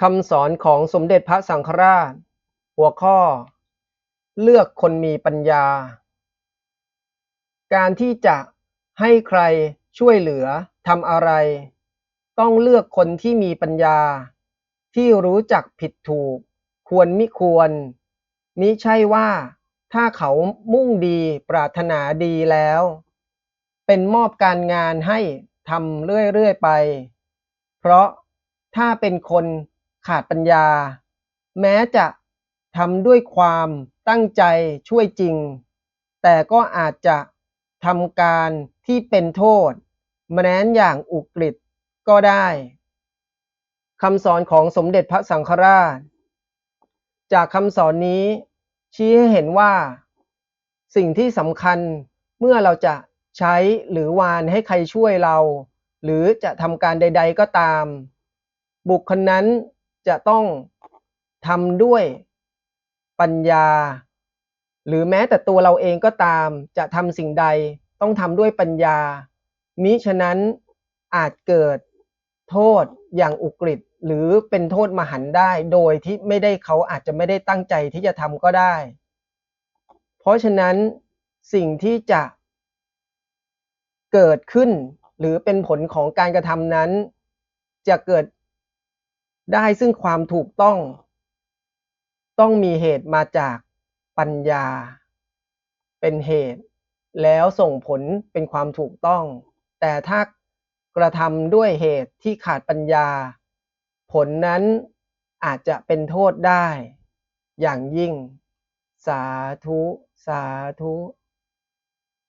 คำสอนของสมเด็จพระสังฆราช หัวข้อ เลือกคนมีปัญญา การที่จะให้ใครช่วยเหลือทำอะไร ต้องเลือกคนที่มีปัญญา ที่รู้จักผิดถูก ควรมิควร มิใช่ว่าถ้าเขามุ่งดีปรารถนาดีแล้ว เป็นมอบการงานให้ทำเรื่อยๆไป เพราะถ้าเป็นคน ขาดปัญญา แม้จะทำด้วยความตั้งใจช่วยจริง แต่ก็อาจจะทำการที่เป็นโทษแม้นอย่างอุกฤษก็ได้คำสอนของสมเด็จพระสังฆราช จากคำสอนนี้ ชี้ให้เห็นว่า สิ่งที่สำคัญเมื่อเราจะใช้หรือวานให้ใครช่วยเรา หรือจะทำการใด ๆก็ตาม บุคคลนั้น จะต้องทำด้วยปัญญา หรือแม้แต่ตัวเราเองก็ตาม จะทำสิ่งใดต้องทำด้วยปัญญา มิฉะนั้นอาจเกิดโทษอย่างอุกฤษหรือเป็นโทษมหันต์ได้ โดยที่ไม่ได้เขาอาจจะไม่ได้ตั้งใจที่จะทำก็ได้ เพราะฉะนั้นสิ่งที่จะเกิดขึ้นหรือเป็นผลของการกระทำนั้น จะเกิด ได้ซึ่งความถูกต้อง ต้องมีเหตุมาจากปัญญา เป็นเหตุ แล้วส่งผลเป็นความถูกต้อง แต่ถ้ากระทำด้วยเหตุที่ขาดปัญญา ผลนั้นอาจจะเป็นโทษได้ อย่างยิ่ง สาธุ สาธุ